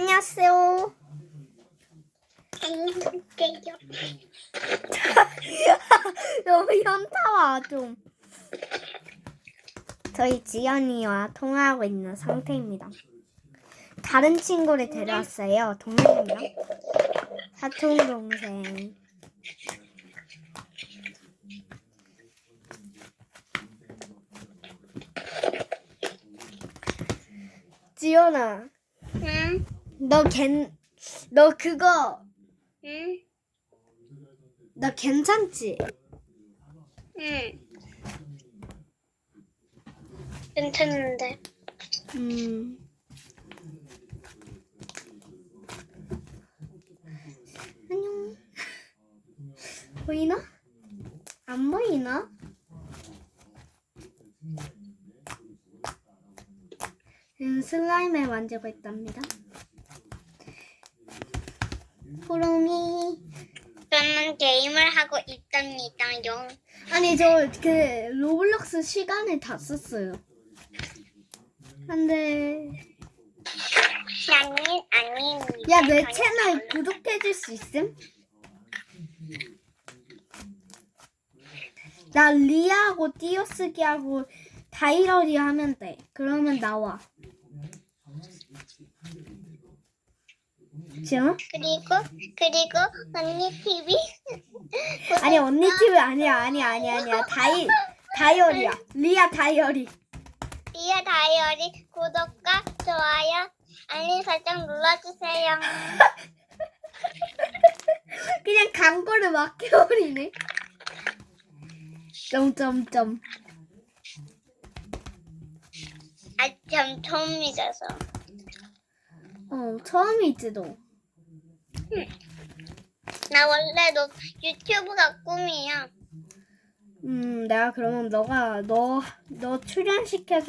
안녕하세요. 안녕하세요. 너무 현타와 좀. 저희 지연이와 통화하고 있는 상태입니다. 다른 친구를 데려왔어요. 동생이랑 사촌 동생. 지연아, 응? 너 괜, 너 그거, 응? 너 괜찮지? 응. 괜찮은데. 음. 안녕. 보이나? 안 보이나? 음, 슬라임을 만지고 있답니다. 저는 게임을 하고 있답니다요. 아니, 저 그 로블록스 시간을 다 썼어요. 안돼. 나는 아닙니다. 야, 내 채널 구독해줄 수 있음? 나 리아하고 띄어쓰기 하고 다이어리 하면 돼. 그러면 나와. 지금? 그리고 그리고 언니 TV 아니 언니 TV 아니야 아니야 아니야 아니야. 다이 다이어리야. 리아 다이어리. 리아 다이어리. 구독과 좋아요 알림 설정 눌러주세요. 그냥 광고를 막 해버리네. 점점점. 아참 처음이라서. 어 처음이지 너나 원래 너 유튜브가 꿈이야. 음, 내가 그러면 너가 너 너 출연시켜 줘.